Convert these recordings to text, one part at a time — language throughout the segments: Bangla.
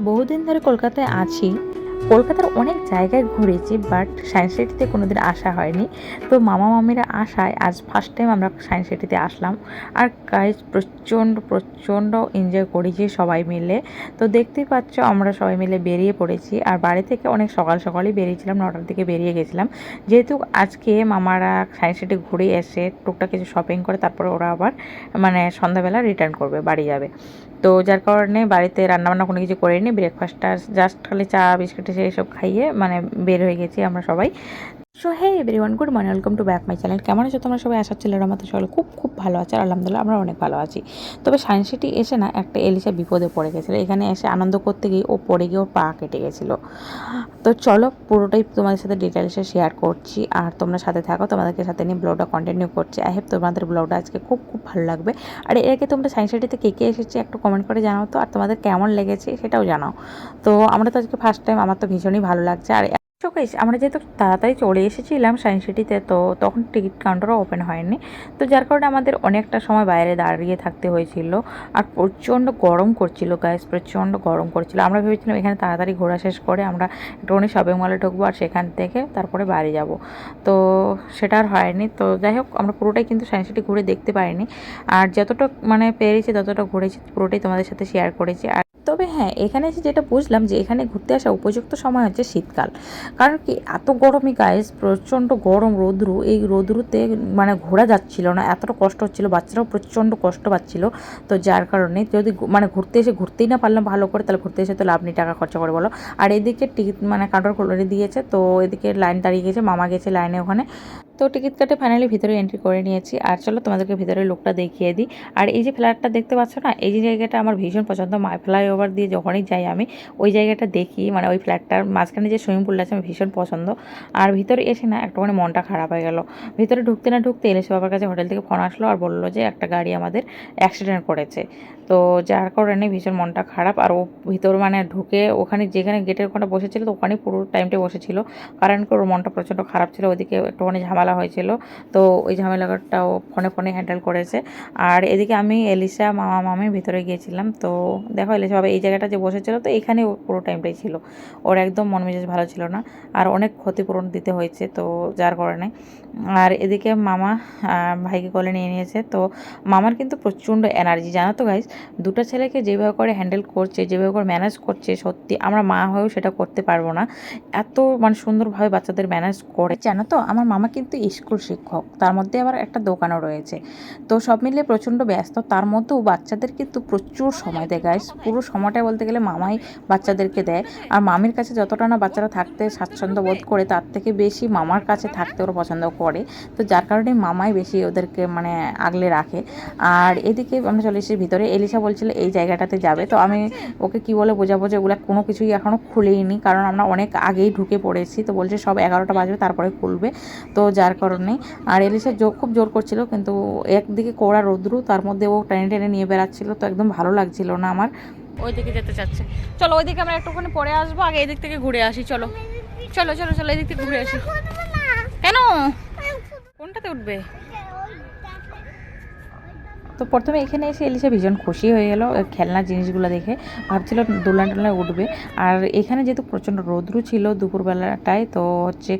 বহুদিন ধরে কলকাতায় আছি। কলকাতার অনেক জায়গায় ঘুরেছি বাট সায়েন্স সিটিতে কোনোদিন আসা হয়নি। তো মামা মামিরা আসায় আজ ফার্স্ট টাইম আমরা সায়েন্স সিটিতে আসলাম। আর কাজ প্রচণ্ড প্রচণ্ড এনজয় করেছি সবাই মিলে। তো দেখতেই পাচ্ছ আমরা সবাই মিলে বেরিয়ে পড়েছি। আর বাড়ি থেকে অনেক সকাল সকালই বেরিয়েছিলাম নটার দিকে বেরিয়ে গেছিলাম। যেহেতু আজকে মামারা সায়েন্স সিটি ঘুরে এসে টুকটাক কিছু শপিং করে, তারপরে ওরা আবার মানে সন্ধ্যাবেলা রিটার্ন করবে, বাড়ি যাবে। তো যার কারণে বাড়িতে রান্নাবান্না কোনো কিছু করিনি ব্রেকফাস্টটা জাস্ট খালি চা বিস্কুট সেই সব খাইয়ে মানে বের হয়ে গেছি আমরা সবাই। So hey everyone good morning welcome to back my channel কেমন আছো তোমরা সবাই? আসার ছেলেরা আমাদের সবাই খুব খুব ভালো আছে আর আলহামদুলিল্লাহ আমরা অনেক ভালো আছি। তবে সায়েন্স সিটি এসে না একটা এলিসা বিপদে পড়ে গেছিল। এখানে এসে আনন্দ করতে গিয়ে ও পড়ে গিয়ে ওর পা কেটে গেছিল। তো চলো পুরোটাই তোমাদের সাথে ডিটেলসে শেয়ার করছি। আর তোমরা সাথে থাকো, তোমাদেরকে সাথে নিয়ে ব্লগটা কন্টিনিউ করছি। আই হোপ তোমাদের ব্লগটা আজকে খুব খুব ভালো লাগবে। আর এর আগে তোমরা সায়েন্স সিটিতে কে কে এসেছে একটু কমেন্ট করে জানাও তো। আর তোমাদের কেমন লেগেছে সেটাও জানাও। তো আমরা তো আজকে ফার্স্ট টাইম আমার তো ভীষণই ভালো লাগছে। আর শোকেশ আমরা যেহেতু তাড়াতাড়ি চলে এসেছিলাম সায়েন্স সিটিতে, তো তখন টিকিট কাউন্টারও ওপেন হয়নি। তো যার কারণে আমাদের অনেকটা সময় বাইরে দাঁড়িয়ে থাকতে হয়েছিল। আর প্রচণ্ড গরম করছিল গ্যাস প্রচণ্ড গরম করছিল। আমরা ভেবেছিলাম এখানে তাড়াতাড়ি ঘোরা শেষ করে আমরা একটুখানি শপিং মলে ঢুকবো আর সেখান থেকে তারপরে বাড়ি যাব। তো সেটা আর হয়নি। তো যাই হোক, আমরা পুরোটাই কিন্তু সায়েন্স সিটি ঘুরে দেখতে পারিনি আর যতটা মানে পেরেছি, ততটা ঘুরেছি, পুরোটাই তোমাদের সাথে শেয়ার করেছি। আর তবে হ্যাঁ এখানে এসে যেটা বুঝলাম যে এখানে ঘুরতে আসা উপযুক্ত সময় হচ্ছে শীতকাল। কারণ কি, এত গরমই গায়ে প্রচণ্ড গরম রোদ্রু, এই রোদ্রুতে মানে ঘোরা যাচ্ছিল না, এতটা কষ্ট হচ্ছিল, বাচ্চারাও প্রচণ্ড কষ্ট পাচ্ছিল। তো যার কারণে যদি মানে ঘুরতে এসে ঘুরতেই না পারলাম ভালো করে, তাহলে ঘুরতে এসে তো লাভ নেই টাকা খরচা করে বলো। আর এদিকে টিকিট মানে কাউন্টার খুলে দিয়েছে, তো এদিকে লাইন দাঁড়িয়ে গেছে, মামা গেছে লাইনে ওখানে। তো টিকিট কাটে ফাইনালি ভিতরে এন্ট্রি করে নিয়েছি। আর চলো তোমাদেরকে ভিতরে লোকটা দেখিয়ে দিই। আর এই যে ফ্ল্যাটটা দেখতে পাচ্ছ না, এই যে জায়গাটা আমার ভীষণ পছন্দ। মা ফ্লাইওভার দিয়ে যখনই যাই আমি, ওই জায়গাটা দেখি। মানে ওই ফ্ল্যাটটার মাঝখানে যে সুইমিং পুলটা আছে, আমার ভীষণ পছন্দ। আর ভিতরে এসে না একটুখানি মনটা খারাপ হয়ে গেল। ভিতরে ঢুকতে না ঢুকতে এলিশ বাবার কাছে হোটেল থেকে ফোন আসলো আর বলল যে, একটা গাড়ি আমাদের অ্যাক্সিডেন্ট করেছে। তো যার কারণে ভীষণ মনটা খারাপ। আর ও ভিতর মানে ঢুকে ওখানে যেখানে গেটের ওখানে বসেছিল, তো ওখানেই পুরো টাইমটা বসেছিল। কারণ ওর মনটা প্রচণ্ড খারাপ ছিল। ওদিকে একটুখানি ঝামেলা হয়েছিল। তো ওই ঝামেলাটাও ফোনে ফোনে হ্যান্ডেল করেছে। আর এদিকে আমি এলিসা, মামা, মামি ভিতরে গিয়েছিলাম। তো দেখো এলিসা বাবা, এই জায়গাটা যে বসেছিল, তো এখানে পুরো টাইমটাই ছিল। ওর একদম মন মেজাজ ভালো ছিল না। আর অনেক ক্ষতিপূরণ দিতে হয়েছে, তো যার কারণে। আর এদিকে মামা ভাইকে কোলে নিয়ে নিয়েছে। তো মামার কিন্তু প্রচণ্ড এনার্জি। জানো তো গাইজ দুটো ছেলেকে যেভাবে করে হ্যান্ডেল করছে, যেভাবে করে ম্যানেজ করছে, সত্যি আমরা মা হয়েও সেটা করতে পারব না। এত মানে সুন্দরভাবে বাচ্চাদের ম্যানেজ করে। জানো তো, আমার মামা কিন্তু স্কুল শিক্ষক। তার মধ্যে আবার একটা দোকানও রয়েছে। তো সব মিলিয়ে প্রচণ্ড ব্যস্ত। তার মধ্যেও বাচ্চাদের কিন্তু প্রচুর সময় দেয় গাইস পুরো সময়টা বলতে গেলে মামাই বাচ্চাদেরকে দেয়। আর মামির কাছে যতটা না বাচ্চারা থাকতে স্বাচ্ছন্দ্য বোধ করে, তার থেকে বেশি মামার কাছে থাকতে ওরা পছন্দ করে। তো যার কারণে মামাই বেশি ওদেরকে মানে আগলে রাখে। আর এদিকে আমরা চলে এসেছি ভিতরে। এলিসা বলছিল, এই জায়গাটাতে যাবে। তো আমি ওকে কি বলে বোঝাবো যে, ওগুলো কোনো কিছুই এখনও খুলেইনি। কারণ আমরা অনেক আগেই ঢুকে পড়েছি। তো বলছে, সব এগারোটা বাজবে, তারপরে খুলবে। তো যার কারণে। আর এলিসা জো খুব জোর করছিল, কিন্তু একদিকে কোড়া রৌদ্রু, তার মধ্যে ও টেনে টেনে নিয়ে বেড়াচ্ছিল, তো একদম ভালো লাগছিল না আমার। ওই দিকে যেতে চাচ্ছে। চলো ওই দিকে আমরা একটুখানি পরে আসব, আগে এদিক থেকে ঘুরে আসি, চলো। চলো চলো চলো, এদিক থেকে ঘুরে আসি। কেন? কোনটাতে উঠবে? তো প্রথমে এখানে এসে এলিসা ভীষণ খুশি হয়ে গেল খেলনা জিনিসগুলো দেখে। ভাবছিল দোলনা টোলনায় উঠবে। আর এখানে যেহেতু প্রচণ্ড রৌদ্রু ছিল দুপুরবেলাটায়, তো হচ্ছে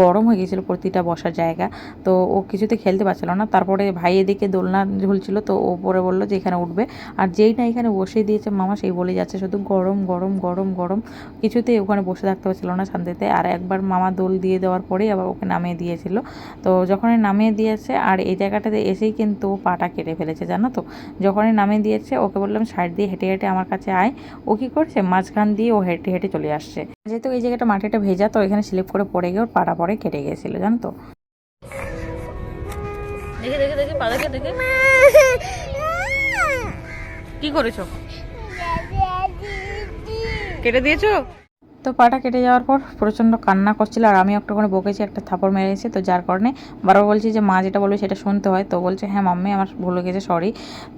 গরম হয়ে গেছিল প্রতিটা বসার জায়গা। তো ও কিছুতে খেলতে পারছিল না। তারপরে ভাই এদিকে দোলনা ঝুলছিল, তো ও পরে বলল যে এখানে উঠবে। আর যেই না এখানে বসে দিয়েছে মামা, সেই বলে যাচ্ছে শুধু গরম গরম গরম গরম। কিছুতেই ওখানে বসে থাকতে পারছিল না শান্তিতে। আর একবার মামা দোল দিয়ে দেওয়ার পরেই আবার ওকে নামিয়ে দিয়েছিল। তো যখন নামিয়ে দিয়েছে, আর এই জায়গাটাতে এসেই কিন্তু পাটা কেটে ফেলেছে। জানো তো? যখনই নামিয়ে দিয়েছে ওকে বললাম সাইড দিয়ে হেঁটে হেঁটে আমার কাছে আয়। ও কী করছে? মাঝখান দিয়ে ও হেঁটে হেঁটে চলে আসছে। যেহেতু এই জায়গাটা মাটিটা ভেজা তো এখানে স্লিপ করে পড়ে গিয়ে ওর পাড়া পরে কেটে গিয়েছিল জানো তো? দেখে দেখে দেখে পা দেখে দেখে। কি করেছ? কেটে দিয়েছ? তো পাটা কেটে যাওয়ার পর প্রচণ্ড কান্না করছিল আর আমি একটা করে বকেছি, একটা থাপড় মেরেছি। তো যার কারণে বারবার বলছি যে, মা যেটা বলবে সেটা শুনতে হয়। তো বলছে হ্যাঁ মাম্মি, আমার ভুলে গেছে সরি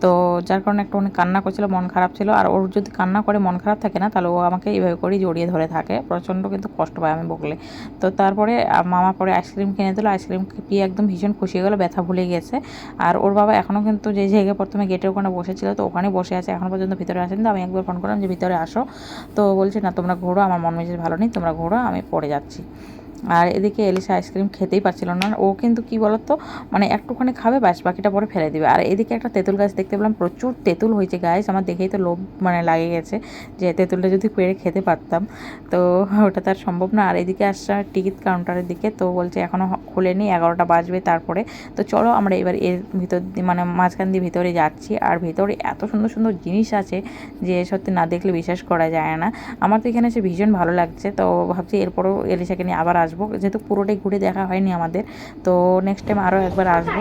তো যার কারণে একটু কান্না করছিল, মন খারাপ ছিল। আর ওর যদি কান্না করে মন খারাপ থাকে না, তাহলে ও আমাকে এইভাবে করেই জড়িয়ে ধরে থাকে। প্রচণ্ড কিন্তু কষ্ট পায় আমি বকলে। তো তারপরে মামা পরে আইসক্রিম কিনে দিল। আইসক্রিম পেয়ে একদম ভীষণ খুশি হয়ে গেলো, ব্যথা ভুলে গেছে। আর ওর বাবা এখনও কিন্তু যে জায়গায় প্রথমে গেটের ওখানে বসেছিল, তো ওখানে বসে আছে, এখনও পর্যন্ত ভিতরে আসেনি। তো আমি একবার ফোন করলাম যে, ভিতরে আসো। তো বলছে, না, তোমরা ঘোরো, আমার মন মেজাজ ভালো নেই তোমরা ঘোরো আমি পড়ে যাচ্ছি। আর এদিকে এলিসা আইসক্রিম খেতেই পারছিল না। ও কিন্তু কি বলতো মানে একটুখানি খাবে, ব্যাস বাকিটা পরে ফেলে দিবে। আর এদিকে একটা তেঁতুল গাছ দেখতে পেলাম, প্রচুর তেঁতুল হয়েছে গাছ আমার দেখেই তো লোভ মানে লাগে গেছে যে তেঁতুলটা যদি পেড়ে খেতে পারতাম। তো ওটা তার সম্ভব না। আর এদিকে আসছে টিকিট কাউন্টারের দিকে, তো বলছে এখনও খুলেনি এগারোটা বাজবে তারপরে। তো চলো আমরা এবার এর ভিতর মানে মাঝখান দিয়ে ভিতরে যাচ্ছি। আর ভিতরে এত সুন্দর সুন্দর জিনিস আছে যে সত্যি না দেখলে বিশ্বাস করা যায় না। আমার তো এখানে এসে ভীষণ ভালো লাগছে, তো ভাবছি এরপরও এলিশাকে নিয়ে আবার আসব। যেহেতু পুরোটাই ঘুরে দেখা হয়নি আমাদের তো নেক্সট টাইম আরও একবার আসব।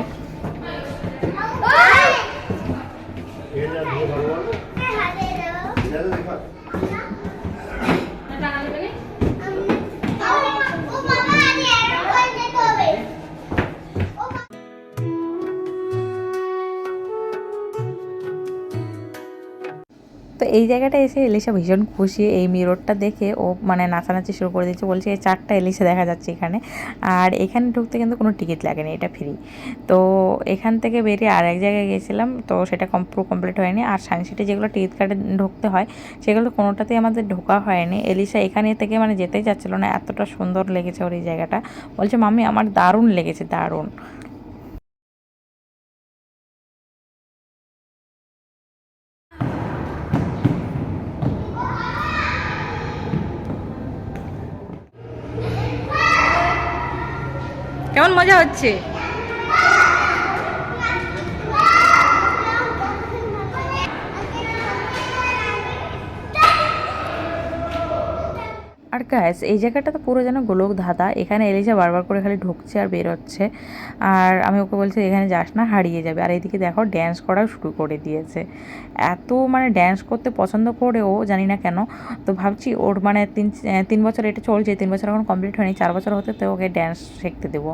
এই জায়গাটা এসে এলিশা ভীষণ খুশি। এই মিররটা দেখে ও মানে নাচানাচি শুরু করে দিচ্ছে বলছে, এই চারটা এলিশা দেখা যাচ্ছে এখানে। আর এখানে ঢুকতে কিন্তু কোনো টিকিট লাগেনি, এটা ফ্রি। তো এখান থেকে বেরিয়ে আর এক জায়গায় গেছিলাম। তো সেটা পুরো কমপ্লিট হয়নি। আর সায়েন্স সিটি যেগুলো টিকিট কাটে ঢুকতে হয়, সেগুলো কোনোটাতেই আমাদের ঢোকা হয়নি। এলিশা এখানে থেকে মানে যেতেই যাচ্ছিল না, এতটা সুন্দর লেগেছে ওর এই জায়গাটা। বলছে, মাম্মি, আমার দারুণ লেগেছে, দারুণ। কেমন মজা হচ্ছে? আর গ্যাস এই জায়গাটা তো পুরো যেন গোলক ধাঁধা। এখানে এলে যে বারবার করে খালি ঢুকছে আর বেরোচ্ছে। আর আমি ওকে বলছি, এখানে যাস না, হারিয়ে যাবে। আর এইদিকে দেখো ড্যান্স করাও শুরু করে দিয়েছে। এত মানে ড্যান্স করতে পছন্দ করে ও জানি না কেন, তো ভাবছি ওর মানে তিন তিন বছর এটা চলছে, তিন বছর এখন কমপ্লিট হয়নি, চার বছর হতে তো ওকে ড্যান্স শিখতে দেবো।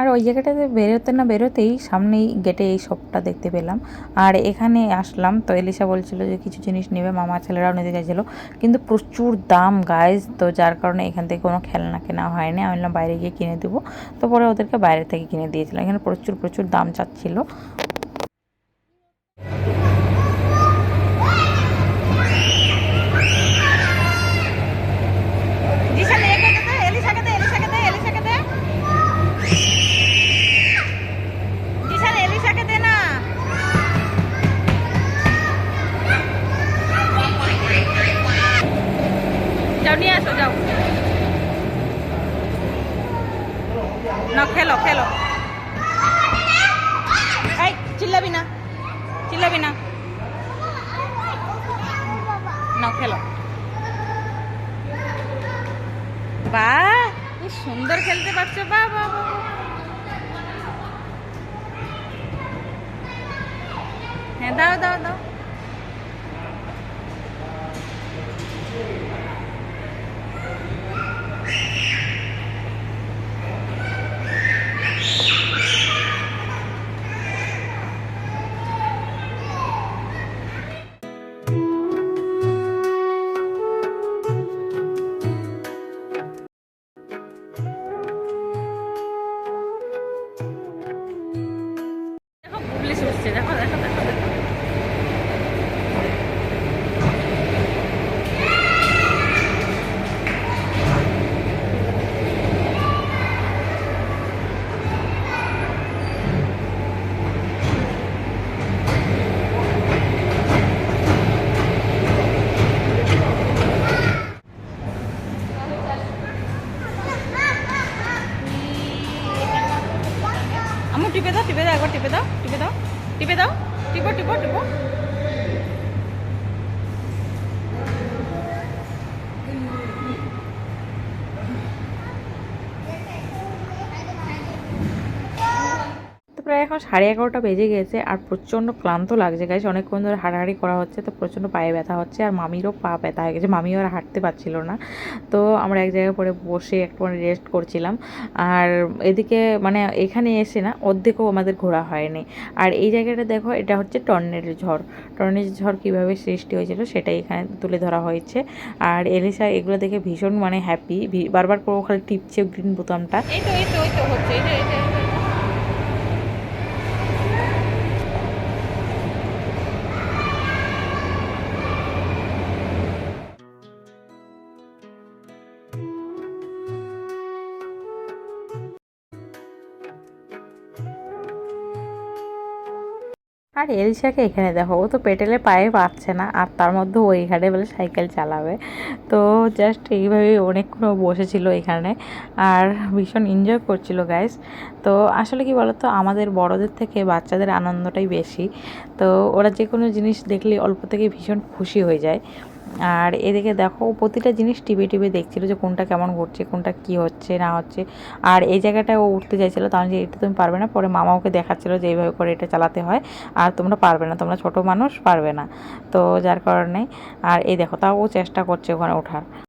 আর ওই জায়গাটাতে বেরোতে না বেরোতেই সামনেই গেটে এই শপটা দেখতে পেলাম। আর এখানে আসলাম তো এলিসা বলছিল যে কিছু জিনিস নেবে, মামা ছেলেরাও নিতে গেছিল কিন্তু প্রচুর দাম গাইজ তো যার কারণে এখান থেকে কোনো খেলনা কেনা হয়নি। আমি বললাম বাইরে গিয়ে কিনে দেবো। তো পরে ওদেরকে বাইরে থেকে কিনে দিয়েছিলাম। এখানে প্রচুর প্রচুর দাম চাচ্ছিল। না খেলো। বা কি সুন্দর খেলতে পারছ। বা বা। হ্যাঁ দাও দাও দাও। টিপে দাও টিপে দাও একবার টিপে দাও টিপে দাও টিপে দাও টিপো টিপো টিপো এখন সাড়ে এগারোটা বেজে গেছে আর প্রচণ্ড ক্লান্ত লাগছে গাইস অনেকক্ষণ ধরে হাঁটাহাঁটি করা হচ্ছে, তো প্রচণ্ড পায়ে ব্যথা হচ্ছে আর মামিরও পা ব্যথা হয়ে গেছে। মামিও আর হাঁটতে পারছিল না। তো আমরা এক জায়গায় পরে বসে একটু রেস্ট করছিলাম। আর এদিকে মানে এখানে এসে না অর্ধেকও আমাদের ঘোরা হয়নি। আর এই জায়গাটা দেখো, এটা হচ্ছে টর্নেডো ঝড়। টর্নেডো ঝড় কীভাবে সৃষ্টি হয়েছিল সেটাই এখানে তুলে ধরা হয়েছে। আর এলিসা এগুলো দেখে ভীষণ মানে হ্যাপি বারবার করে ওখানে টিপছে গ্রিন বোতামটা। এই তো এই তো হচ্ছে আর এলিশাকে এখানে দেখো, ও তো পেটেলে পায়ে পাচ্ছে না, আর তার মধ্যে ওই ঘাটে বলে সাইকেল চালাবে। তো জাস্ট এইভাবেই অনেকক্ষণ বসেছিল এখানে, আর ভীষণ এনজয় করছিল গাইস তো আসলে কি বলতো, আমাদের বড়দের থেকে বাচ্চাদের আনন্দটাই বেশি। তো ওরা যে কোনো জিনিস দেখলে অল্প থেকে ভীষণ খুশি হয়ে যায়। আর এদিকে দেখো প্রতিটা জিনিস টিভি টিভি দেখছিল যে কোনটা কেমন ঘটছে, কোনটা কি হচ্ছে, না হচ্ছে। আর এই জায়গাটায় ও উঠতে চাইছিল তাহলে যে এটা তুমি পারবে না, পরে মামা ওকে দেখাচ্ছিলো যে এইভাবে করে এটা চালাতে হয়, আর তোমরা পারবে না, তোমরা ছোট মানুষ পারবে না। তো যার কারণে, আর এই দেখো, তাও ও চেষ্টা করছে ওখানে ওঠার।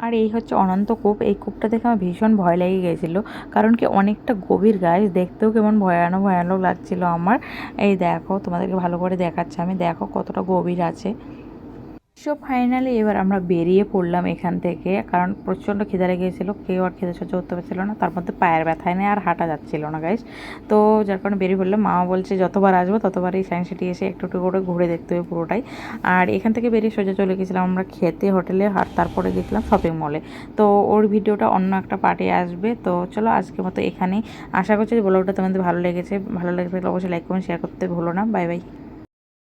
আর এই হচ্ছে অনন্ত কূপ। এই কূপটা দেখে আমার ভীষণ ভয় লেগে গেছিল। কারণ কি অনেকটা গভীর গাছ। দেখতেও কেমন ভয়ানক ভয়ানক লাগছিল আমার। এই দেখো, তোমাদেরকে ভালো করে দেখাচ্ছে। আমি দেখো কতটা গভীর আছে। সো ফাইনালি এবার আমরা বেরিয়ে পড়লাম এখান থেকে, কারণ প্রচণ্ড খিদে লেগেছিলো কেউ আর খেতে সহ্য করতে পারছিল না, তার মধ্যে পায়ের ব্যথায় নেই আর হাঁটা যাচ্ছিল না গাইস তো যার কারণে বেরিয়ে পড়লাম, মামা বলছে, যতবার আসব ততবার এই সায়েন্স সিটি এসে একটু একটু করে ঘুরে দেখতে হবে পুরোটাই। আর এখান থেকে বেরিয়ে সোজা চলে গেছিলাম আমরা খেতে, হোটেলে, আর তারপরে গেছিলাম শপিং মলে তো ওর ভিডিওটা অন্য একটা পার্টি আসবে। তো চলো আজকের মতো এখানেই। আশা করছি যে ব্লগটা তোমাদের ভালো লেগেছে। ভালো লেগে থাকলে অবশ্যই লাইক কমেন্ট শেয়ার করতে ভুলো না। Bye bye